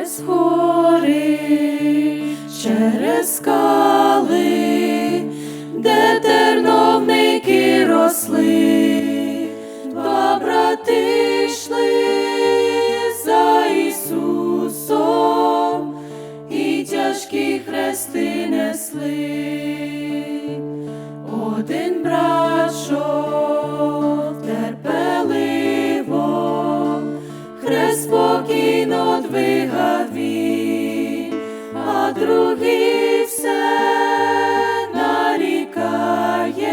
через гори, через скали, де терновники росли, два брати йшли за Ісусом і тяжкі хрести несли. Один спокійно двигав він, а другий все нарікає,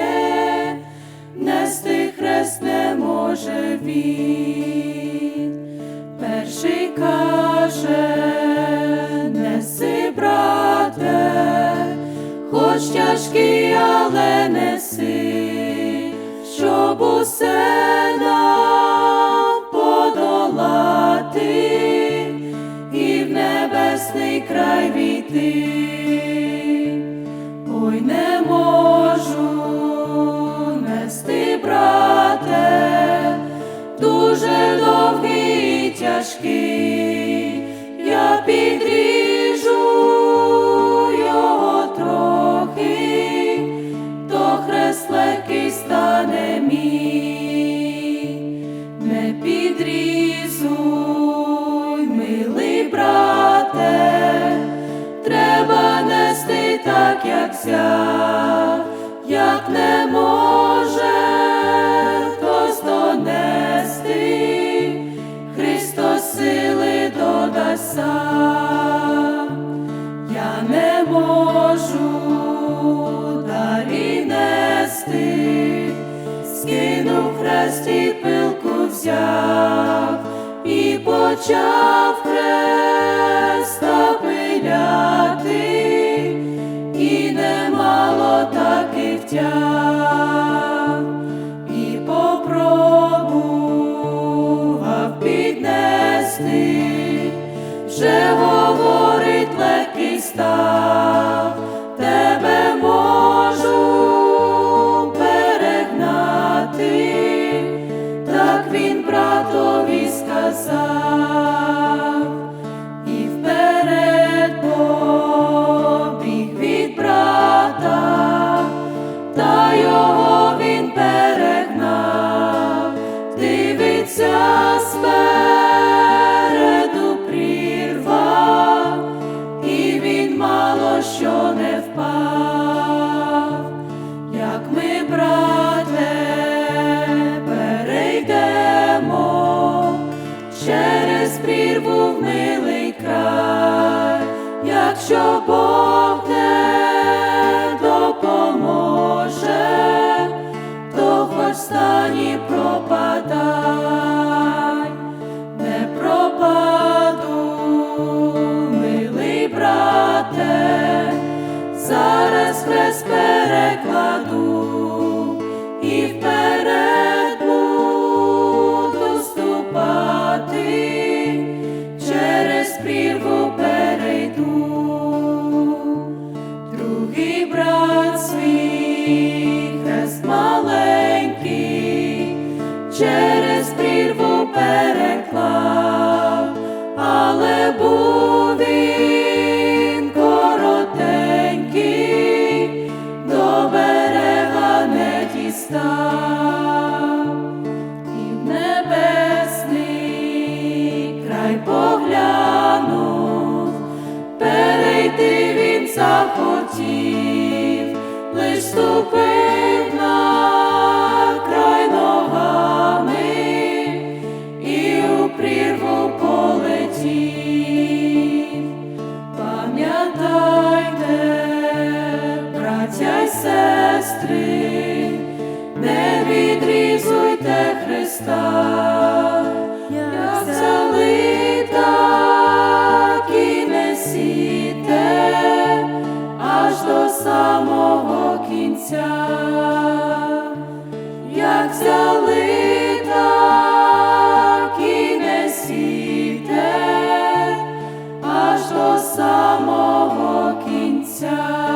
нести хрест не може він. Перший каже, неси, брате, хоч тяжкий, але неси, щоб усе нам край війти. Ой, не можу нести, брате, дуже довгий і тяжкий, не може хтось донести, Христос сили додасть. Сам. Я не можу далі нести, скинув хрест і пилку взяв, і почав хреста і попробував піднести, вже говорить легкий тебе можу перегнати, так він братові сказав, якщо Бог переклав, але був він коротенький, до берега не дістав, і в небесний край поглянув, перейти він захотів, лиш ступив сестри, не відрізуйте Христа, як взяли, так і несіте аж до самого кінця, як взяли, так і несіте аж до самого кінця.